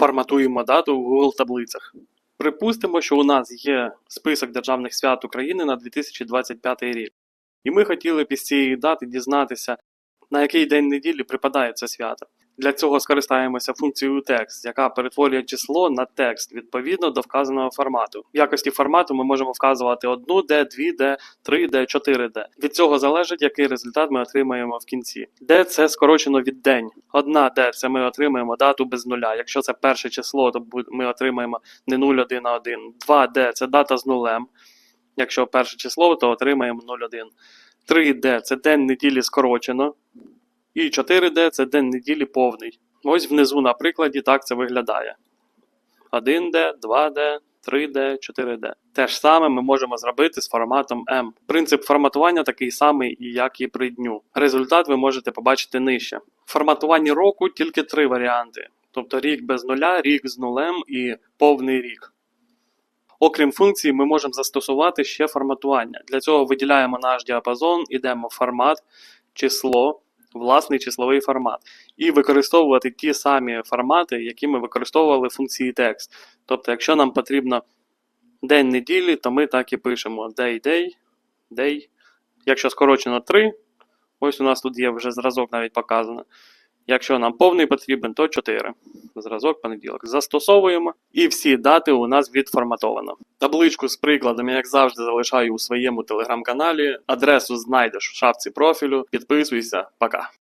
форматуємо дату в Google таблицях. Припустимо, що у нас є список державних свят України на 2025 рік. І ми хотіли б із цієї дати дізнатися, на який день неділі припадає це свято. Для цього скористаємося функцією текст, яка перетворює число на текст відповідно до вказаного формату. В якості формату ми можемо вказувати 1D, 2D, 3D, 4D. Від цього залежить, який результат ми отримаємо в кінці. D – це скорочено від день. Одна D – це ми отримаємо дату без нуля. Якщо це перше число, то ми отримаємо не 0, 1, а 1. 2D – це дата з нулем. Якщо перше число, то отримаємо 0, 1. 3D – це день неділі скорочено. І 4D це день неділі повний. Ось внизу на прикладі так це виглядає. 1D, 2D, 3D, 4D. Те ж саме ми можемо зробити з форматом M. Принцип форматування такий самий, як і при дню. Результат ви можете побачити нижче. В форматуванні року тільки три варіанти: тобто рік без нуля, рік з нулем і повний рік. Окрім функцій, ми можемо застосувати ще форматування. Для цього виділяємо наш діапазон, йдемо в формат, число, власний числовий формат. І використовувати ті самі формати, які ми використовували в функції текст. Тобто, якщо нам потрібно день неділі, то ми так і пишемо day, day, day. Якщо скорочено 3, ось у нас тут є вже зразок навіть показано. Якщо нам повний потрібен, то 4. Зразок понеділок. Застосовуємо, і всі дати у нас відформатовано. Табличку з прикладами, як завжди, залишаю у своєму телеграм-каналі. Адресу знайдеш в шапці профілю. Підписуйся, пока.